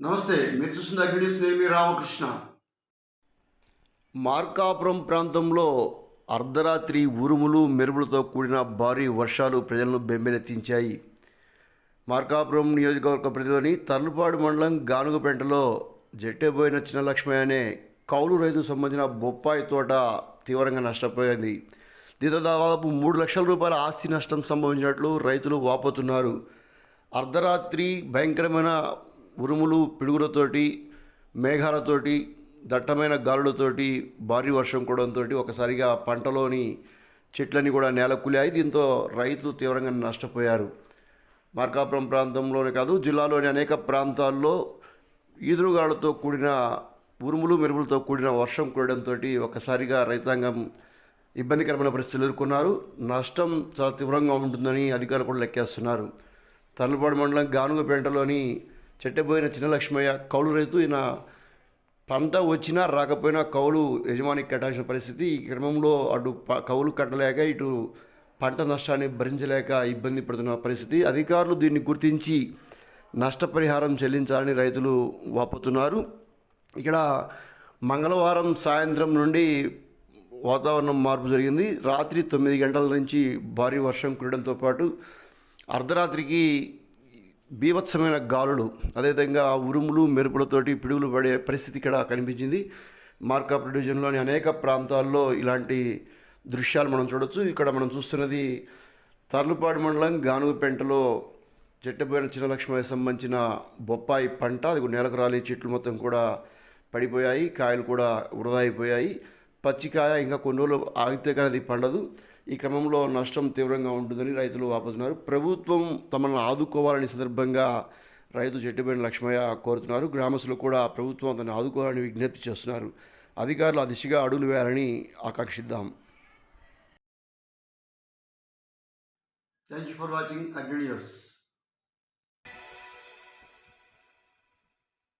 నమస్తే మీరు చూస్తున్న అగ్నిస్ నేను మీ రామకృష్ణ. మార్కాపురం ప్రాంతంలో అర్ధరాత్రి ఉరుములు మెరుపులతో కూడిన భారీ వర్షాలు ప్రజలను బెంబెనెత్తించాయి. మార్కాపురం నియోజకవర్గ పరిధిలోని తర్లుపాడు మండలం గానుగపేంటలో జట్టెబోయిన చిన్న లక్ష్మయ్య అనే కౌలు రైతుకు సంబంధించిన బొప్పాయి తోట తీవ్రంగా నష్టపోయింది. దీంతో దాదాపు మూడు లక్షల రూపాయల ఆస్తి నష్టం సంభవించినట్లు రైతులు వాపోతున్నారు. అర్ధరాత్రి భయంకరమైన ఉరుములు పిడుగులతోటి మేఘాలతోటి దట్టమైన గాలులతోటి భారీ వర్షం కూడంతో ఒకసారిగా పంటలోని చెట్లన్నీ కూడా నేలకూలాయి దీంతో రైతు తీవ్రంగా నష్టపోయారు. మార్కాపురం ప్రాంతంలోనే కాదు జిల్లాలోని అనేక ప్రాంతాల్లో ఈదురుగాలతో కూడిన ఉరుములు మెరుపులతో కూడిన వర్షం కురడంతో ఒకసారిగా రైతాంగం ఇబ్బందికరమైన పరిస్థితులు ఎదుర్కొన్నారు. నష్టం చాలా తీవ్రంగా ఉంటుందని అధికారులు కూడా లెక్కేస్తున్నారు. తల్లుపాడు మండలం గానుగపేంటలోని చెట్టబోయిన చిన్న లక్ష్మయ్య కౌలు రైతు ఈయన పంట వచ్చినా రాకపోయినా కౌలు యజమానికి కట్టాల్సిన పరిస్థితి. ఈ క్రమంలో అటు ప- కౌలు కట్టలేక ఇటు పంట నష్టాన్ని భరించలేక ఇబ్బంది పడుతున్న పరిస్థితి. అధికారులు దీన్ని గుర్తించి నష్టపరిహారం చెల్లించాలని రైతులు వాపుతున్నారు. ఇక్కడ మంగళవారం సాయంత్రం నుండి వాతావరణం మార్పు జరిగింది. రాత్రి తొమ్మిది గంటల నుంచి భారీ వర్షం కురడంతో పాటు అర్ధరాత్రికి బీభత్సమైన గాలులు అదేవిధంగా ఉరుములు మెరుపులతోటి పిడుగులు పడే పరిస్థితి ఇక్కడ కనిపించింది. మార్కాప్ డివిజన్లోని అనేక ప్రాంతాల్లో ఇలాంటి దృశ్యాలు మనం చూడొచ్చు. ఇక్కడ మనం చూస్తున్నది తర్లుపాడు మండలం గానుగుపెంటలో చెట్టబోయిన చిన్న లక్ష్మయ్య సంబంధించిన బొప్పాయి పంట. అది నేలకు రాలి చెట్లు మొత్తం కూడా పడిపోయాయి కాయలు కూడా వృధా అయిపోయాయి. పచ్చికాయ ఇంకా కొన్ని రోజులు ఆగితే కానీ అది పండదు. ఈ క్రమంలో నష్టం తీవ్రంగా ఉంటుందని రైతులు వాపోతున్నారు. ప్రభుత్వం తమను ఆదుకోవాలని సందర్భంగా రైతు చెట్టుబడిన లక్ష్మయ్య కోరుతున్నారు. గ్రామస్తులు కూడా ప్రభుత్వం అతన్ని ఆదుకోవాలని విజ్ఞప్తి చేస్తున్నారు. అధికారులు ఆ దిశగా అడుగులు వేయాలని ఆకాంక్షిద్దాం. Thank you for watching Agni news